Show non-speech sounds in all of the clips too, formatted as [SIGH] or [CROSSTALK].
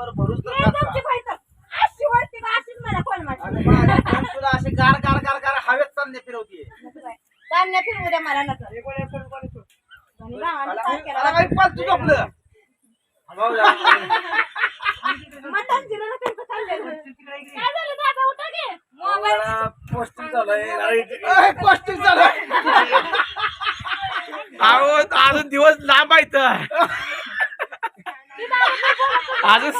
दिवसभर भरूच तर खात अरे माझ्या पण तुला असे गार गार गार गार हवेत चांदणे फिरवतीये. मला मला काही पालतू झोपलं. भाऊ या. तिकडे इकडे. मोबाईल. पोस्टिंग झालंय अरे, अरे, पोस्ट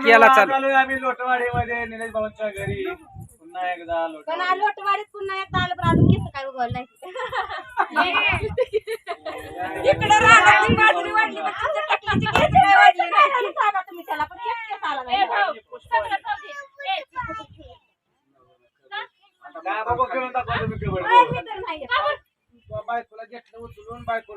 केला चालू. आम्ही लोटवाडीमध्ये निलेश भाऊंच्या घरी. पुन्हा एकदा लोटवाडीत पुन्हा एकदा आलं पण अजून काय उगवलं नाही. [LAUGHS] पण बायकोला घेतलं उचलून बायको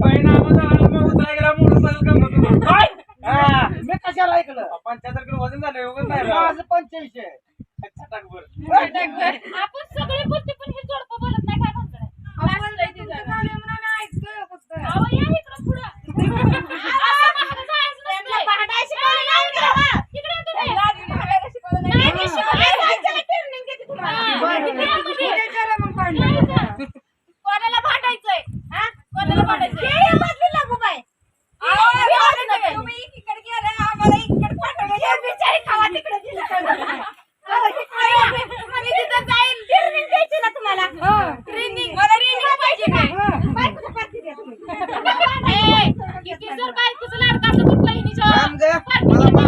परिणाम झाला मग उतरायला मोटरसायकल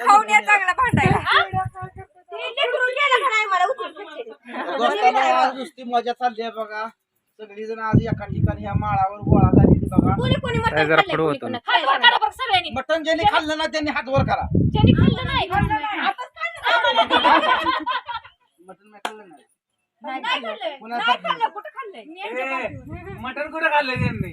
खाऊन या चांगला भांडायला. नुसती मजा चालली आहे बघा. सगळी जण आज एका ठिकाणी ह्या माळावर गोळा झालेली बघा. कोणी कोणी खाल्लं. ना त्यांनी हात वर करा ज्यांनी खाल्लं नाही कुठं खाल्लंय? मटण कुठं खाल्लं त्यांनी?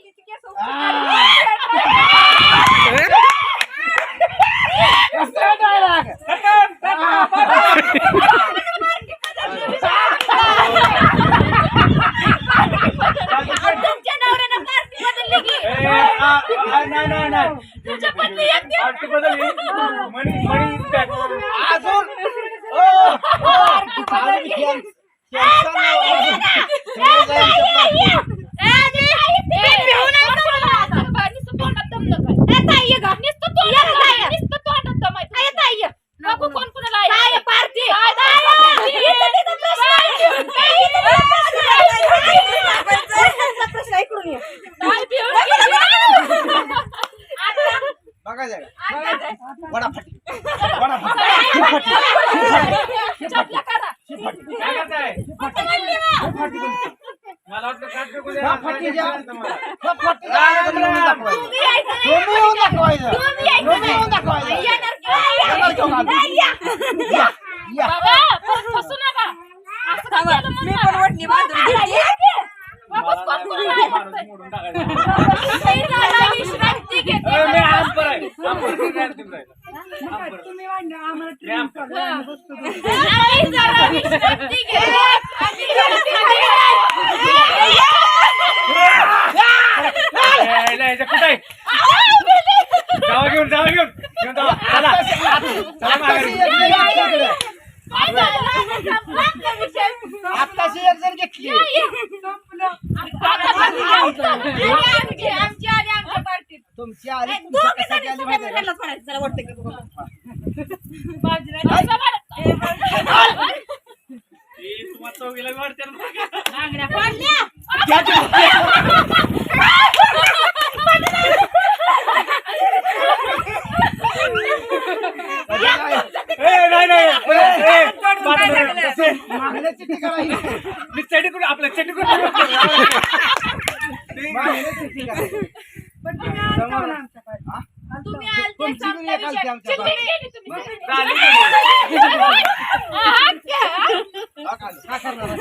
अजून ओ, ओ, अजून खेळ- खेळताना अजून- खेळायचं आमच्या पार्टीत. कोण कोणाला पार्टी प्रश्न इकडून ये बघायचं का? वडापाटी वडापाटी काय करताय? मला वाटलं काय फेकू द्या. ह्या फाटीच्या- तुम्हाला. ह्या फाटीच्या आवाजात म्हणून दाखवायचं. तुम्ही येऊन दाखवायचं. तुम्ही येऊन दाखवायचं. येणार घेऊन आलो. या, या. बाबा परत फसू नका असं का केलं म्हणून मी पण वाटली मला मोडून टाकायचं. तुम्ही राहिला? आमपर. [LAUGHS] मी आमपर. आई जरा विश्रांती घे आम्ही ए, इला याच्या कुठं आहे? जावा घेऊन जावा घेऊन घेऊन जावा चला. चला माघारी. आत्ताशी एक जण घेतली तुमची आली तुमच्या कशाची आली माहिती आहे का? तुम्हाला चौघीला वाटते ना. आंगड्या पाडल्या. ए, नाही नाही ए, ए, बात करू. कसे? मागण्याची ठिकाण आहे. मी चटी कुठं आपल्या चटी कुठं मागण्याची ठिकाण आहे. समोर. तुम्ही आलते तुमची पण एक आलती आमच्या तुम्ही. हा? हा, काय काय करणार आहे?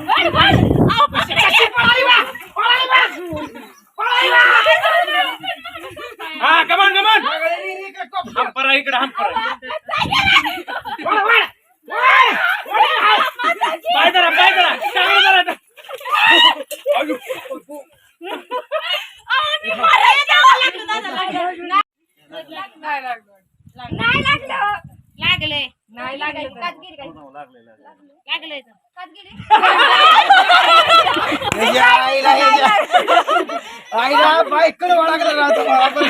वळ, वळ. अहो, कशी कशी पळाली बा? पळाली बा? पळाली बा? हा कमान कमान सगळे विहिरी का कोपऱ्यात? हंपर आहे इकडे हंपर आहे. पाय जरा पाय जरा चांगलं जरा आता. अयो. अहो, मी मरायला जावं लागलं दादा, लागलं. नाही लागलं लागले नाही लागलं कातगिरी काय लागलंय तर. कातगिरी ह्याच्या आईला ह्याच्या- आईला बायकडे वळाकडे राहतो मला पण.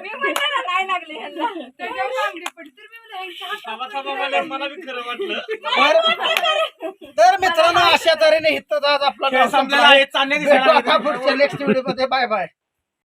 मी म्हणलं ना नाही लागले ह्यांना. त्याच्यावर चांगली पडली तर मी म्हणलं ह्यांच्या हातात थांबा, थांबा, मला मला बी खरं वाटलं. बरं. तर मित्रांनो अशा तऱ्हेने हित आज आपला खेळ संपलेला आहे. भेटू आता पुढच्या नेक्स्ट व्हिडिओमध्ये. Bye bye.